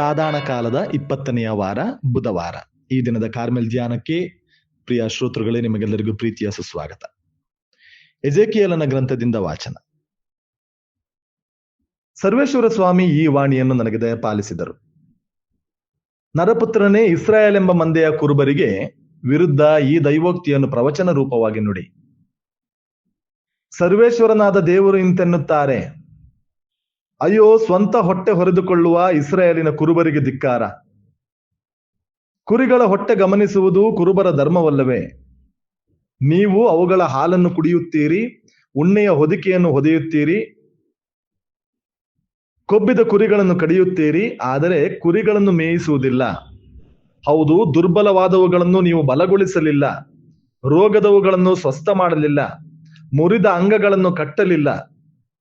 ಸಾಧಾರಣ ಕಾಲದ ಇಪ್ಪತ್ತನೆಯ ವಾರ, ಬುಧವಾರ. ಈ ದಿನದ ಕಾರ್ಮೆಲ್ ಧ್ಯಾನಕ್ಕೆ ಪ್ರಿಯ ಶ್ರೋತೃಗಳೇ, ನಿಮಗೆಲ್ಲರಿಗೂ ಪ್ರೀತಿಯ ಸುಸ್ವಾಗತ. ಎಜೆಕಿಯಲನ ಗ್ರಂಥದಿಂದ ವಾಚನ. ಸರ್ವೇಶ್ವರ ಸ್ವಾಮಿ ಈ ವಾಣಿಯನ್ನು ನನಗೆ ದಯಪಾಲಿಸಿದರು. ನರಪುತ್ರನೇ, ಇಸ್ರಾಯೇಲ್ ಎಂಬ ಮಂದೆಯ ಕುರುಬರಿಗೆ ವಿರುದ್ಧ ಈ ದೈವೋಕ್ತಿಯನ್ನು ಪ್ರವಚನ ರೂಪವಾಗಿ ನುಡಿ. ಸರ್ವೇಶ್ವರನಾದ ದೇವರು ಇಂತೆನ್ನುತ್ತಾರೆ ಅಯ್ಯೋ, ಸ್ವಂತ ಹೊಟ್ಟೆ ಹೊರೆದುಕೊಳ್ಳುವ ಇಸ್ರಾಯೇಲಿನ ಕುರುಬರಿಗೆ ಧಿಕ್ಕಾರ. ಕುರಿಗಳ ಹೊಟ್ಟೆ ಗಮನಿಸುವುದು ಕುರುಬರ ಧರ್ಮವಲ್ಲವೇ? ನೀವು ಅವುಗಳ ಹಾಲನ್ನು ಕುಡಿಯುತ್ತೀರಿ, ಉಣ್ಣೆಯ ಹೊದಿಕೆಯನ್ನು ಹೊದೆಯುತ್ತೀರಿ, ಕೊಬ್ಬಿದ ಕುರಿಗಳನ್ನು ಕಡಿಯುತ್ತೀರಿ, ಆದರೆ ಕುರಿಗಳನ್ನು ಮೇಯಿಸುವುದಿಲ್ಲ. ಹೌದು, ದುರ್ಬಲವಾದವುಗಳನ್ನು ನೀವು ಬಲಗೊಳಿಸಲಿಲ್ಲ, ರೋಗದವುಗಳನ್ನು ಸ್ವಸ್ಥ ಮಾಡಲಿಲ್ಲ ಮುರಿದ ಅಂಗಗಳನ್ನು ಕಟ್ಟಲಿಲ್ಲ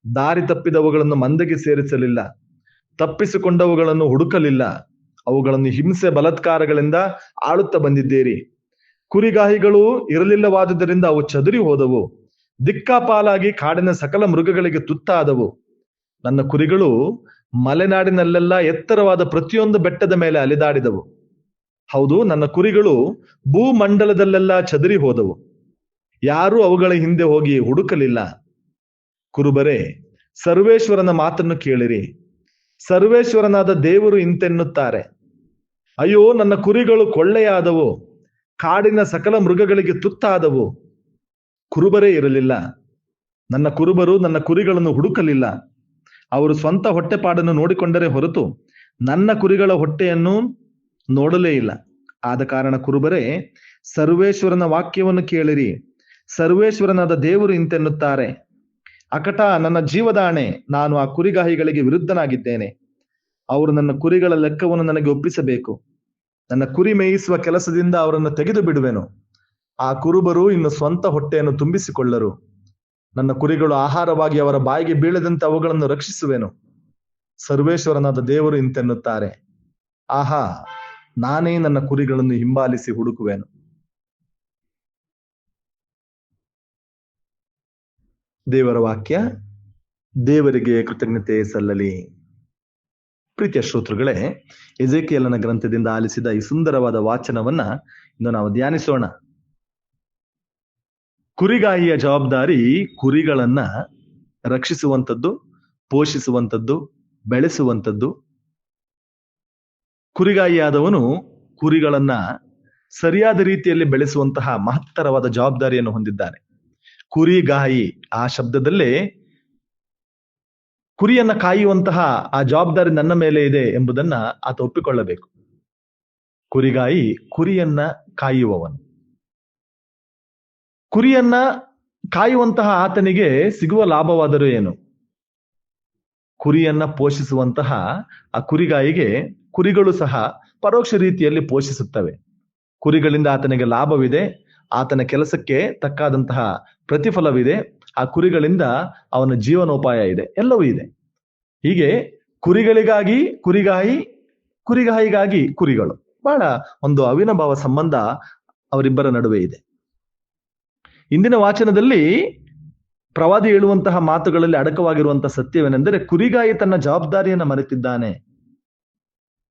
ದಾರಿ ತಪ್ಪಿದವುಗಳನ್ನು ಮಂದೆಗೆ ಸೇರಿಸಲಿಲ್ಲ, ತಪ್ಪಿಸಿಕೊಂಡವುಗಳನ್ನು ಹುಡುಕಲಿಲ್ಲ. ಅವುಗಳನ್ನು ಹಿಂಸೆ ಬಲತ್ಕಾರಗಳಿಂದ ಆಳುತ್ತಾ ಬಂದಿದ್ದೀರಿ. ಕುರಿಗಾಹಿಗಳು ಇರಲಿಲ್ಲವಾದುದರಿಂದ ಅವು ಚದುರಿ ಹೋದವು. ದಿಕ್ಕಾಪಾಲಾಗಿ ಕಾಡಿನ ಸಕಲ ಮೃಗಗಳಿಗೆ ತುತ್ತಾದವು. ನನ್ನ ಕುರಿಗಳು ಮಲೆನಾಡಿನಲ್ಲೆಲ್ಲ ಎತ್ತರವಾದ ಪ್ರತಿಯೊಂದು ಬೆಟ್ಟದ ಮೇಲೆ ಅಲೆದಾಡಿದವು. ಹೌದು, ನನ್ನ ಕುರಿಗಳು ಭೂಮಂಡಲದಲ್ಲೆಲ್ಲ ಚದರಿ ಹೋದವು. ಯಾರೂ ಅವುಗಳ ಹಿಂದೆ ಹೋಗಿ ಹುಡುಕಲಿಲ್ಲ. ಕುರುಬರೇ, ಸರ್ವೇಶ್ವರನ ಮಾತನ್ನು ಕೇಳಿರಿ. ಸರ್ವೇಶ್ವರನಾದ ದೇವರು ಇಂತೆನ್ನುತ್ತಾರೆ. ಅಯ್ಯೋ, ನನ್ನ ಕುರಿಗಳು ಕೊಳ್ಳೆಯಾದವು, ಕಾಡಿನ ಸಕಲ ಮೃಗಗಳಿಗೆ ತುತ್ತಾದವು. ಕುರುಬರೇ ಇರಲಿಲ್ಲ. ನನ್ನ ಕುರುಬರು ನನ್ನ ಕುರಿಗಳನ್ನು ಹುಡುಕಲಿಲ್ಲ. ಅವರು ಸ್ವಂತ ಹೊಟ್ಟೆಪಾಡನ್ನು ನೋಡಿಕೊಂಡರೆ ಹೊರತು ನನ್ನ ಕುರಿಗಳ ಹೊಟ್ಟೆಯನ್ನು ನೋಡಲೇ ಇಲ್ಲ. ಆದ ಕಾರಣ ಕುರುಬರೇ, ಸರ್ವೇಶ್ವರನ ವಾಕ್ಯವನ್ನು ಕೇಳಿರಿ. ಸರ್ವೇಶ್ವರನಾದ ದೇವರು ಇಂತೆನ್ನುತ್ತಾರೆ. ಅಕಟ ನನ್ನ ಜೀವದಾಣೆ, ನಾನು ಆ ಕುರಿಗಾಹಿಗಳಿಗೆ ವಿರುದ್ಧನಾಗಿದ್ದೇನೆ. ಅವರು ನನ್ನ ಕುರಿಗಳ ಲೆಕ್ಕವನ್ನು ನನಗೆ ಒಪ್ಪಿಸಬೇಕು. ನನ್ನ ಕುರಿ ಮೇಯಿಸುವ ಕೆಲಸದಿಂದ ಅವರನ್ನು ತೆಗೆದು ಬಿಡುವೆನು. ಆ ಕುರುಬರು ಇನ್ನು ಸ್ವಂತ ಹೊಟ್ಟೆಯನ್ನು ತುಂಬಿಸಿಕೊಳ್ಳರು. ನನ್ನ ಕುರಿಗಳು ಆಹಾರವಾಗಿ ಅವರ ಬಾಯಿಗೆ ಬೀಳದಂತೆ ಅವುಗಳನ್ನು ರಕ್ಷಿಸುವೆನು. ಸರ್ವೇಶ್ವರನಾದ ದೇವರು ಇಂತೆನ್ನುತ್ತಾರೆ. ಆಹಾ, ನಾನೇ ನನ್ನ ಕುರಿಗಳನ್ನು ಹಿಂಬಾಲಿಸಿ ಹುಡುಕುವೆನು. ದೇವರ ವಾಕ್ಯ, ದೇವರಿಗೆ ಕೃತಜ್ಞತೆ ಸಲ್ಲಲಿ. ಪ್ರೀತಿಯ ಶ್ರೋತೃಗಳೇ, ಎಜೆಕಿಯಲನ ಗ್ರಂಥದಿಂದ ಆಲಿಸಿದ ಈ ಸುಂದರವಾದ ವಾಚನವನ್ನ ಇಂದು ನಾವು ಧ್ಯಾನಿಸೋಣ. ಕುರಿಗಾಯಿಯ ಜವಾಬ್ದಾರಿ ಕುರಿಗಳನ್ನ ರಕ್ಷಿಸುವಂಥದ್ದು, ಪೋಷಿಸುವಂಥದ್ದು, ಬೆಳೆಸುವಂಥದ್ದು. ಕುರಿಗಾಯಿಯಾದವನು ಕುರಿಗಳನ್ನ ಸರಿಯಾದ ರೀತಿಯಲ್ಲಿ ಬೆಳೆಸುವಂತಹ ಮಹತ್ತರವಾದ ಜವಾಬ್ದಾರಿಯನ್ನು ಹೊಂದಿದ್ದಾನೆ. ಕುರಿಗಾಯಿ. ಆ ಶಬ್ದದಲ್ಲಿ ಕುರಿಯನ್ನ ಕಾಯುವಂತಹ ಆ ಜವಾಬ್ದಾರಿ ನನ್ನ ಮೇಲೆ ಇದೆ ಎಂಬುದನ್ನ ಆತ ಒಪ್ಪಿಕೊಳ್ಳಬೇಕು. ಕುರಿಗಾಯಿ ಕುರಿಯನ್ನ ಕಾಯುವವನು. ಕುರಿಯನ್ನ ಕಾಯುವಂತಹ ಆತನಿಗೆ ಸಿಗುವ ಲಾಭವಾದರೂ ಏನು? ಕುರಿಯನ್ನ ಪೋಷಿಸುವಂತಹ ಆ ಕುರಿಗಾಯಿಗೆ ಕುರಿಗಳು ಸಹ ಪರೋಕ್ಷ ರೀತಿಯಲ್ಲಿ ಪೋಷಿಸುತ್ತವೆ. ಕುರಿಗಳಿಂದ ಆತನಿಗೆ ಲಾಭವಿದೆ. ಆತನ ಕೆಲಸಕ್ಕೆ ತಕ್ಕಾದಂತಹ ಪ್ರತಿಫಲವಿದೆ, ಆ ಕುರಿಗಳಿಂದ ಅವನ ಜೀವನೋಪಾಯ ಇದೆ, ಎಲ್ಲವೂ ಇದೆ. ಹೀಗೆ ಕುರಿಗಳಿಗಾಗಿ ಕುರಿಗಾಯಿ, ಕುರಿಗಾಯಿಗಾಗಿ ಕುರಿಗಳು. ಬಹಳ ಒಂದು ಅವಿನಭಾವ ಸಂಬಂಧ ಅವರಿಬ್ಬರ ನಡುವೆ ಇದೆ. ಇಂದಿನ ವಾಚನದಲ್ಲಿ ಪ್ರವಾದಿ ಹೇಳುವಂತಹ ಮಾತುಗಳಲ್ಲಿ ಅಡಕವಾಗಿರುವಂತಹ ಸತ್ಯವೇನೆಂದರೆ, ಕುರಿಗಾಯಿ ತನ್ನ ಜವಾಬ್ದಾರಿಯನ್ನು ಮರೆತಿದ್ದಾನೆ.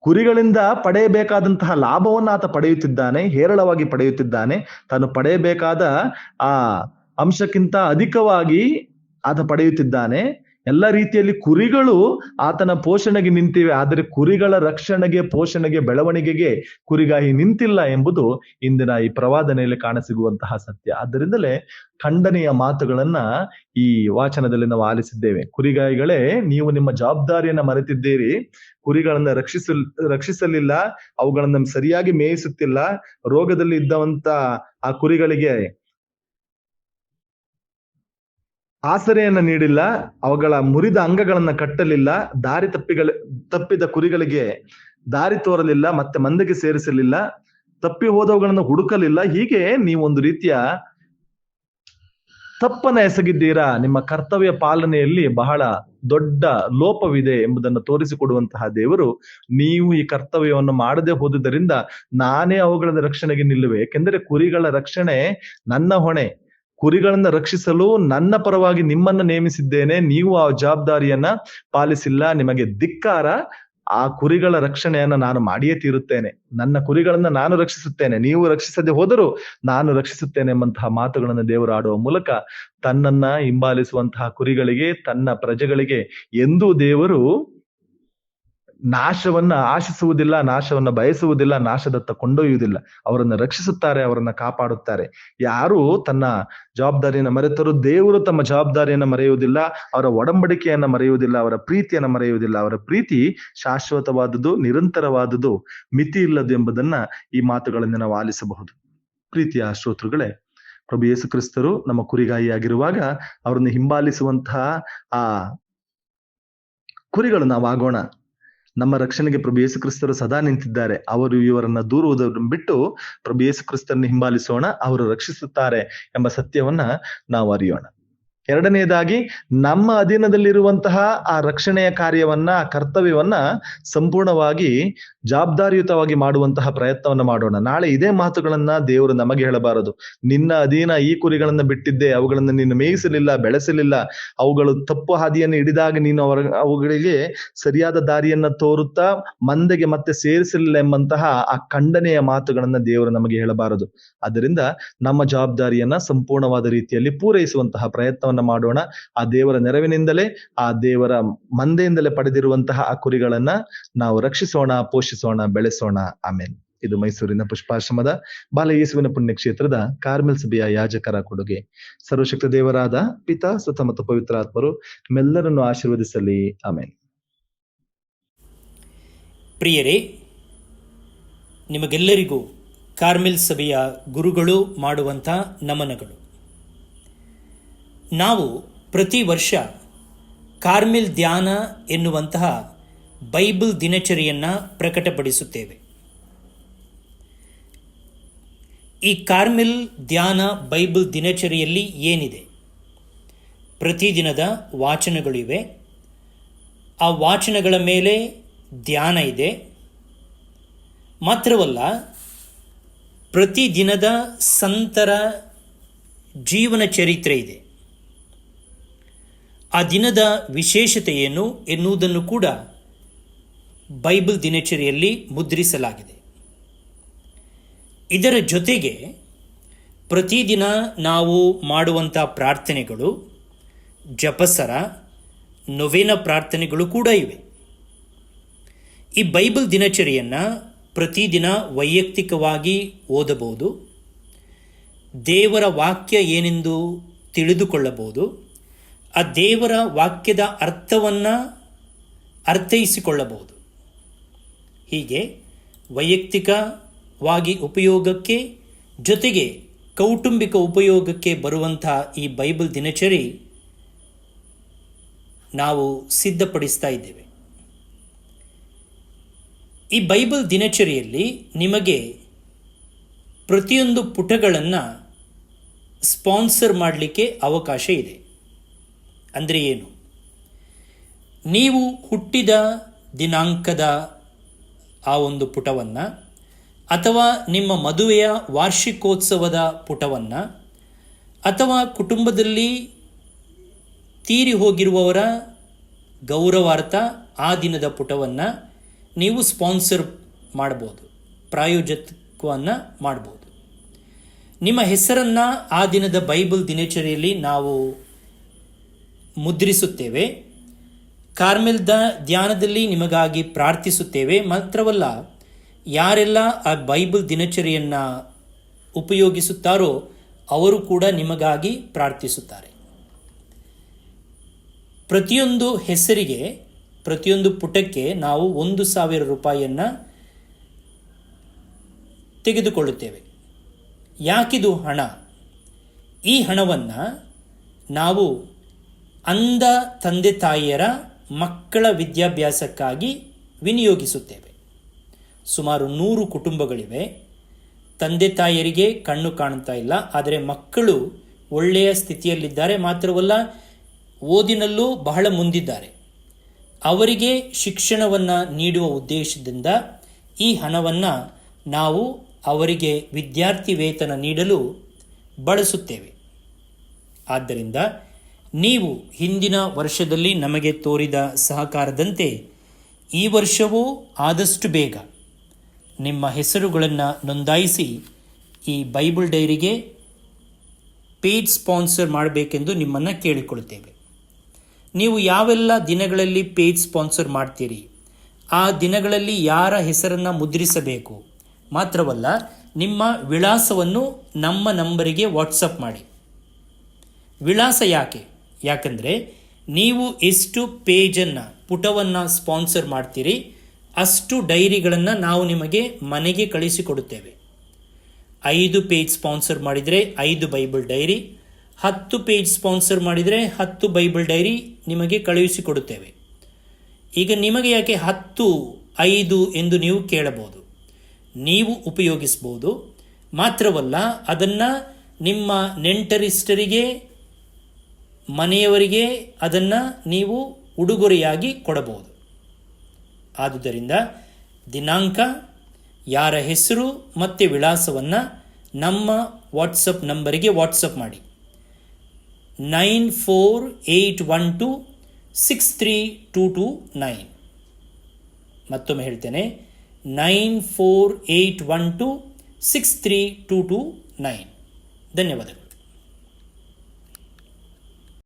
ಕುರಿಗಳಿಂದ ಪಡೆಯಬೇಕಾದಂತಹ ಲಾಭವನ್ನು ಆತ ಪಡೆಯುತ್ತಿದ್ದಾನೆ, ಹೇರಳವಾಗಿ ಪಡೆಯುತ್ತಿದ್ದಾನೆ. ತಾನು ಪಡೆಯಬೇಕಾದ ಆ ಅಂಶಕ್ಕಿಂತ ಅಧಿಕವಾಗಿ ಆತ ಪಡೆಯುತ್ತಿದ್ದಾನೆ. ಎಲ್ಲ ರೀತಿಯಲ್ಲಿ ಕುರಿಗಳು ಆತನ ಪೋಷಣೆಗೆ ನಿಂತಿವೆ. ಆದರೆ ಕುರಿಗಳ ರಕ್ಷಣೆಗೆ, ಪೋಷಣೆಗೆ, ಬೆಳವಣಿಗೆಗೆ ಕುರಿಗಾಯಿ ನಿಂತಿಲ್ಲ ಎಂಬುದು ಇಂದಿನ ಈ ಪ್ರವಾದನೆಯಲ್ಲಿ ಕಾಣಸಿಗುವಂತಹ ಸತ್ಯ. ಆದ್ದರಿಂದಲೇ ಖಂಡನೆಯ ಮಾತುಗಳನ್ನ ಈ ವಾಚನದಲ್ಲಿ ನಾವು ಆಲಿಸಿದ್ದೇವೆ. ಕುರಿಗಾಯಿಗಳೇ, ನೀವು ನಿಮ್ಮ ಜವಾಬ್ದಾರಿಯನ್ನ ಮರೆತಿದ್ದೀರಿ. ಕುರಿಗಳನ್ನ ರಕ್ಷಿಸ ರಕ್ಷಿಸಲಿಲ್ಲ. ಅವುಗಳನ್ನ ಸರಿಯಾಗಿ ಮೇಯಿಸುತ್ತಿಲ್ಲ. ರೋಗದಲ್ಲಿ ಇದ್ದವಂತ ಆ ಕುರಿಗಳಿಗೆ ಆಸರೆಯನ್ನ ನೀಡಿಲ್ಲ, ಅವುಗಳ ಮುರಿದ ಅಂಗಗಳನ್ನ ಕಟ್ಟಲಿಲ್ಲ, ದಾರಿ ತಪ್ಪಿಗಳ, ತಪ್ಪಿದ ಕುರಿಗಳಿಗೆ ದಾರಿ ತೋರಲಿಲ್ಲ, ಮತ್ತೆ ಮಂದಿಗೆ ಸೇರಿಸಲಿಲ್ಲ ತಪ್ಪಿ ಹೋದವುಗಳನ್ನು ಹುಡುಕಲಿಲ್ಲ, ಹೀಗೆ ನೀವೊಂದು ರೀತಿಯ ತಪ್ಪನ್ನ ಎಸಗಿದ್ದೀರಾ? ನಿಮ್ಮ ಕರ್ತವ್ಯ ಪಾಲನೆಯಲ್ಲಿ ಬಹಳ ದೊಡ್ಡ ಲೋಪವಿದೆ ಎಂಬುದನ್ನು ತೋರಿಸಿಕೊಡುವಂತಹ ದೇವರು ನೀವು ಈ ಕರ್ತವ್ಯವನ್ನು ಮಾಡದೆ ಹೋದುದರಿಂದ ನಾನೇ ಅವುಗಳ ರಕ್ಷಣೆಗೆ ನಿಲ್ಲುವೆ. ಏಕೆಂದರೆ ಕುರಿಗಳ ರಕ್ಷಣೆ ನನ್ನ ಹೊಣೆ. ಕುರಿಗಳನ್ನ ರಕ್ಷಿಸಲು ನನ್ನ ಪರವಾಗಿ ನಿಮ್ಮನ್ನ ನೇಮಿಸಿದ್ದೇನೆ. ನೀವು ಆ ಜವಾಬ್ದಾರಿಯನ್ನ ಪಾಲಿಸಿಲ್ಲ. ನಿಮಗೆ ಧಿಕ್ಕಾರ ಆ ಕುರಿಗಳ ರಕ್ಷಣೆಯನ್ನ ನಾನು ಮಾಡಿಯೇ ತೀರುತ್ತೇನೆ. ನನ್ನ ಕುರಿಗಳನ್ನ ನಾನು ರಕ್ಷಿಸುತ್ತೇನೆ. ನೀವು ರಕ್ಷಿಸದೆ ಹೋದರೂ ನಾನು ರಕ್ಷಿಸುತ್ತೇನೆ ಎಂಬಂತಹ ಮಾತುಗಳನ್ನು ದೇವರು ಆಡುವ ಮೂಲಕ ತನ್ನನ್ನ ಹಿಂಬಾಲಿಸುವಂತಹ ಕುರಿಗಳಿಗೆ, ತನ್ನ ಪ್ರಜೆಗಳಿಗೆ ಎಂದೂ ದೇವರು ನಾಶವನ್ನ ಆಶಿಸುವುದಿಲ್ಲ, ನಾಶವನ್ನ ಬಯಸುವುದಿಲ್ಲ, ನಾಶದತ್ತ ಕೊಂಡೊಯ್ಯುವುದಿಲ್ಲ. ಅವರನ್ನ ರಕ್ಷಿಸುತ್ತಾರೆ, ಅವರನ್ನ ಕಾಪಾಡುತ್ತಾರೆ. ಯಾರು ತನ್ನ ಜವಾಬ್ದಾರಿಯನ್ನು ಮರೆತರು ದೇವರು ತಮ್ಮ ಜವಾಬ್ದಾರಿಯನ್ನು ಮರೆಯುವುದಿಲ್ಲ, ಅವರ ಒಡಂಬಡಿಕೆಯನ್ನ ಮರೆಯುವುದಿಲ್ಲ, ಅವರ ಪ್ರೀತಿಯನ್ನ ಮರೆಯುವುದಿಲ್ಲ. ಅವರ ಪ್ರೀತಿ ಶಾಶ್ವತವಾದುದು, ನಿರಂತರವಾದುದು, ಮಿತಿ ಇಲ್ಲದು ಎಂಬುದನ್ನ ಈ ಮಾತುಗಳಿಂದ ನಾವು ಆಲಿಸಬಹುದು. ಪ್ರೀತಿಯ ಶ್ರೋತೃಗಳೇ, ಪ್ರಭು ಯೇಸು ಕ್ರಿಸ್ತರು ನಮ್ಮ ಕುರಿಗಾಯಿಯಾಗಿರುವಾಗ ಅವರನ್ನು ಹಿಂಬಾಲಿಸುವಂತಹ ಆ ಕುರಿಗಳು ನಾವಾಗೋಣ. ನಮ್ಮ ರಕ್ಷಣೆಗೆ ಪ್ರಭು ಯೇಸು ಕ್ರಿಸ್ತರು ಸದಾ ನಿಂತಿದ್ದಾರೆ. ಅವರು ಇವರನ್ನ ದೂರುವುದನ್ನು ಬಿಟ್ಟು ಪ್ರಭು ಯೇಸು ಕ್ರಿಸ್ತರನ್ನು ಹಿಂಬಾಲಿಸೋಣ, ಅವರು ರಕ್ಷಿಸುತ್ತಾರೆ ಎಂಬ ಸತ್ಯವನ್ನ ನಾವು ಅರಿಯೋಣ. ಎರಡನೆಯದಾಗಿ ನಮ್ಮ ಅಧೀನದಲ್ಲಿರುವಂತಹ ಆ ರಕ್ಷಣೆಯ ಕಾರ್ಯವನ್ನ ಕರ್ತವ್ಯವನ್ನ ಸಂಪೂರ್ಣವಾಗಿ ಜವಾಬ್ದಾರಿಯುತವಾಗಿ ಮಾಡುವಂತಹ ಪ್ರಯತ್ನವನ್ನ ಮಾಡೋಣ. ನಾಳೆ ಇದೇ ಮಾತುಗಳನ್ನ ದೇವರು ನಮಗೆ ಹೇಳಬಾರದು. ನಿನ್ನ ಅಧೀನ ಈ ಕುರಿಗಳನ್ನ ಬಿಟ್ಟಿದ್ದೆ, ಅವುಗಳನ್ನು ನೀನು ಮೇಯಿಸಲಿಲ್ಲ, ಬೆಳೆಸಲಿಲ್ಲ, ಅವುಗಳು ತಪ್ಪು ಹಾದಿಯನ್ನು ಹಿಡಿದಾಗ ನೀನು ಅವರ, ಅವುಗಳಿಗೆ ಸರಿಯಾದ ದಾರಿಯನ್ನ ತೋರುತ್ತಾ ಮಂದೆಗೆ ಮತ್ತೆ ಸೇರಿಸಲಿಲ್ಲ ಎಂಬಂತಹ ಆ ಖಂಡನೆಯ ಮಾತುಗಳನ್ನ ದೇವರು ನಮಗೆ ಹೇಳಬಾರದು. ಅದರಿಂದ ನಮ್ಮ ಜವಾಬ್ದಾರಿಯನ್ನ ಸಂಪೂರ್ಣವಾದ ರೀತಿಯಲ್ಲಿ ಪೂರೈಸುವಂತಹ ಪ್ರಯತ್ನವನ್ನ ಮಾಡೋಣ. ಆ ದೇವರ ನೆರವಿನಿಂದಲೇ, ಆ ದೇವರ ಮಂದೆಯಿಂದಲೇ ಪಡೆದಿರುವಂತಹ ಆ ಕುರಿಗಳನ್ನ ನಾವು ರಕ್ಷಿಸೋಣ, ಪೋಷಿಸೋಣ, ಬೆಳೆಸೋಣ. ಆಮೇಲೆ ಇದು ಮೈಸೂರಿನ ಪುಷ್ಪಾಶ್ರಮದ ಬಾಲ ಯೇಸುವಿನ ಪುಣ್ಯಕ್ಷೇತ್ರದ ಕಾರ್ಮೆಲ್ ಸಭೆಯ ಯಾಜಕರ ಕೊಡುಗೆ. ಸರ್ವಶಕ್ತ ದೇವರಾದ ಪಿತಾ, ಸುತ ಮತ್ತು ಪವಿತ್ರಾತ್ಮರು ಮೆಲ್ಲರನ್ನು ಆಶೀರ್ವದಿಸಲಿ. ಆಮೇಲೆ ಪ್ರಿಯರೇ, ನಿಮಗೆಲ್ಲರಿಗೂ ಕಾರ್ಮೆಲ್ ಸಭೆಯ ಗುರುಗಳು ಮಾಡುವಂತ ನಮನಗಳು. ನಾವು ಪ್ರತಿ ವರ್ಷ ಕಾರ್ಮಿಲ್ ಧ್ಯಾನ ಎನ್ನುವಂತಹ ಬೈಬಲ್ ದಿನಚರಿಯನ್ನು ಪ್ರಕಟಪಡಿಸುತ್ತೇವೆ. ಈ ಕಾರ್ಮಿಲ್ ಧ್ಯಾನ ಬೈಬಲ್ ದಿನಚರಿಯಲ್ಲಿ ಏನಿದೆ? ಪ್ರತಿದಿನದ ವಾಚನಗಳಿವೆ ಆ ವಾಚನಗಳ ಮೇಲೆ ಧ್ಯಾನ ಇದೆ. ಮಾತ್ರವಲ್ಲ, ಪ್ರತಿದಿನದ ಸಂತರ ಜೀವನ ಚರಿತ್ರೆ ಇದೆ. ಆ ದಿನದ ವಿಶೇಷತೆ ಏನು ಎನ್ನುವುದನ್ನು ಕೂಡ ಬೈಬಲ್ ದಿನಚರಿಯಲ್ಲಿ ಮುದ್ರಿಸಲಾಗಿದೆ. ಇದರ ಜೊತೆಗೆ ಪ್ರತಿದಿನ ನಾವು ಮಾಡುವಂಥ ಪ್ರಾರ್ಥನೆಗಳು, ಜಪಸರ, ನೊವೇನ ಪ್ರಾರ್ಥನೆಗಳು ಕೂಡ ಇವೆ. ಈ ಬೈಬಲ್ ದಿನಚರಿಯನ್ನು ಪ್ರತಿದಿನ ವೈಯಕ್ತಿಕವಾಗಿ ಓದಬಹುದು, ದೇವರ ವಾಕ್ಯ ಏನೆಂದು ತಿಳಿದುಕೊಳ್ಳಬಹುದು ಆ ದೇವರ ವಾಕ್ಯದ ಅರ್ಥವನ್ನು ಅರ್ಥೈಸಿಕೊಳ್ಳಬಹುದು. ಹೀಗೆ ವೈಯಕ್ತಿಕವಾಗಿ ಉಪಯೋಗಕ್ಕೆ ಜೊತೆಗೆ ಕೌಟುಂಬಿಕ ಉಪಯೋಗಕ್ಕೆ ಬರುವಂಥ ಈ ಬೈಬಲ್ ದಿನಚರಿ ನಾವು ಸಿದ್ಧಪಡಿಸ್ತಾ ಇದ್ದೇವೆ. ಈ ಬೈಬಲ್ ದಿನಚರಿಯಲ್ಲಿ ನಿಮಗೆ ಪ್ರತಿಯೊಂದು ಪುಟಗಳನ್ನು ಸ್ಪಾನ್ಸರ್ ಮಾಡಲಿಕ್ಕೆ ಅವಕಾಶ ಇದೆ. ಅಂದರೆ ಏನು? ನೀವು ಹುಟ್ಟಿದ ದಿನಾಂಕದ ಆ ಒಂದು ಪುಟವನ್ನು ಅಥವಾ ನಿಮ್ಮ ಮದುವೆಯ ವಾರ್ಷಿಕೋತ್ಸವದ ಪುಟವನ್ನು ಅಥವಾ ಕುಟುಂಬದಲ್ಲಿ ತೀರಿ ಹೋಗಿರುವವರ ಗೌರವಾರ್ಥ ಆ ದಿನದ ಪುಟವನ್ನು ನೀವು ಸ್ಪಾನ್ಸರ್ ಮಾಡ್ಬೋದು, ಪ್ರಾಯೋಜಕವನ್ನು ಮಾಡ್ಬೋದು. ನಿಮ್ಮ ಹೆಸರನ್ನು ಆ ದಿನದ ಬೈಬಲ್ ದಿನಚರಿಯಲ್ಲಿ ನಾವು ಮುದ್ರಿಸುತ್ತೇವೆ. ಕಾರ್ಮೆಲ್ದ ಧ್ಯಾನದಲ್ಲಿ ನಿಮಗಾಗಿ ಪ್ರಾರ್ಥಿಸುತ್ತೇವೆ. ಮಾತ್ರವಲ್ಲ, ಯಾರೆಲ್ಲ ಆ ಬೈಬಲ್ ದಿನಚರಿಯನ್ನು ಉಪಯೋಗಿಸುತ್ತಾರೋ ಅವರು ಕೂಡ ನಿಮಗಾಗಿ ಪ್ರಾರ್ಥಿಸುತ್ತಾರೆ. ಪ್ರತಿಯೊಂದು ಹೆಸರಿಗೆ, ಪ್ರತಿಯೊಂದು ಪುಟಕ್ಕೆ ನಾವು ಒಂದು ಸಾವಿರ ರೂಪಾಯಿಯನ್ನು ತೆಗೆದುಕೊಳ್ಳುತ್ತೇವೆ. ಯಾಕಿದು ಹಣ? ಈ ಹಣವನ್ನು ನಾವು ಅಂಧ ತಂದೆ ತಾಯಿಯರ ಮಕ್ಕಳ ವಿದ್ಯಾಭ್ಯಾಸಕ್ಕಾಗಿ ವಿನಿಯೋಗಿಸುತ್ತೇವೆ. ಸುಮಾರು ನೂರು ಕುಟುಂಬಗಳಿವೆ. ತಂದೆ ತಾಯಿಯರಿಗೆ ಕಣ್ಣು ಕಾಣ್ತಾ ಇಲ್ಲ. ಆದರೆ ಮಕ್ಕಳು ಒಳ್ಳೆಯ ಸ್ಥಿತಿಯಲ್ಲಿದ್ದಾರೆ ಮಾತ್ರವಲ್ಲ, ಓದಿನಲ್ಲೂ ಬಹಳ ಮುಂದಿದ್ದಾರೆ. ಅವರಿಗೆ ಶಿಕ್ಷಣವನ್ನು ನೀಡುವ ಉದ್ದೇಶದಿಂದ ಈ ಹಣವನ್ನು ನಾವು ಅವರಿಗೆ ವಿದ್ಯಾರ್ಥಿ ವೇತನ ನೀಡಲು ಬಳಸುತ್ತೇವೆ. ಆದ್ದರಿಂದ ನೀವು ಹಿಂದಿನ ವರ್ಷದಲ್ಲಿ ನಮಗೆ ತೋರಿದ ಸಹಕಾರದಂತೆ ಈ ವರ್ಷವೂ ಆದಷ್ಟು ಬೇಗ ನಿಮ್ಮ ಹೆಸರುಗಳನ್ನು ನೋಂದಾಯಿಸಿ ಈ ಬೈಬಲ್ ಡೈರಿಗೆ ಪೇಜ್ ಸ್ಪಾನ್ಸರ್ ಮಾಡಬೇಕೆಂದು ನಿಮ್ಮನ್ನು ಕೇಳಿಕೊಳ್ತೇವೆ ನೀವು ಯಾವೆಲ್ಲ ದಿನಗಳಲ್ಲಿ ಪೇಜ್ ಸ್ಪಾನ್ಸರ್ ಮಾಡ್ತೀರಿ? ಆ ದಿನಗಳಲ್ಲಿ ಯಾರ ಹೆಸರನ್ನು ಮುದ್ರಿಸಬೇಕು? ಮಾತ್ರವಲ್ಲ, ನಿಮ್ಮ ವಿಳಾಸವನ್ನು ನಮ್ಮ ನಂಬರಿಗೆ ವಾಟ್ಸಪ್ ಮಾಡಿ. ವಿಳಾಸ ಯಾಕೆ? ಯಾಕಂದರೆ ನೀವು ಎಷ್ಟು ಪೇಜನ್ನು, ಪುಟವನ್ನು ಸ್ಪಾನ್ಸರ್ ಮಾಡ್ತೀರಿ, ಅಷ್ಟು ಡೈರಿಗಳನ್ನು ನಾವು ನಿಮಗೆ ಮನೆಗೆ ಕಳಿಸಿಕೊಡುತ್ತೇವೆ. ಐದು ಪೇಜ್ ಸ್ಪಾನ್ಸರ್ ಮಾಡಿದರೆ ಐದು ಬೈಬಲ್ ಡೈರಿ, ಹತ್ತು ಪೇಜ್ ಸ್ಪಾನ್ಸರ್ ಮಾಡಿದರೆ ಹತ್ತು ಬೈಬಲ್ ಡೈರಿ ನಿಮಗೆ ಕಳುಹಿಸಿಕೊಡುತ್ತೇವೆ ಈಗ ನಿಮಗೆ ಯಾಕೆ ಹತ್ತು, ಐದು ಎಂದು ನೀವು ಕೇಳಬಹುದು? ನೀವು ಉಪಯೋಗಿಸ್ಬೋದು. ಮಾತ್ರವಲ್ಲ, ಅದನ್ನು ನಿಮ್ಮ ನೆಂಟರಿಷ್ಟರಿಗೆ ಮನೆಯವರಿಗೆ ಅದನ್ನು ನೀವು ಉಡುಗೊರೆಯಾಗಿ ಕೊಡಬಹುದು. ಆದುದರಿಂದ ದಿನಾಂಕ, ಯಾರ ಹೆಸರು ಮತ್ತು ವಿಳಾಸವನ್ನು ನಮ್ಮ ವಾಟ್ಸಪ್ ನಂಬರಿಗೆ ವಾಟ್ಸಪ್ ಮಾಡಿ. Nine four eight one two six three two two nine. ಮತ್ತೊಮ್ಮೆ ಹೇಳ್ತೇನೆ, nine four eight one two six three two two nine. ಧನ್ಯವಾದಗಳು.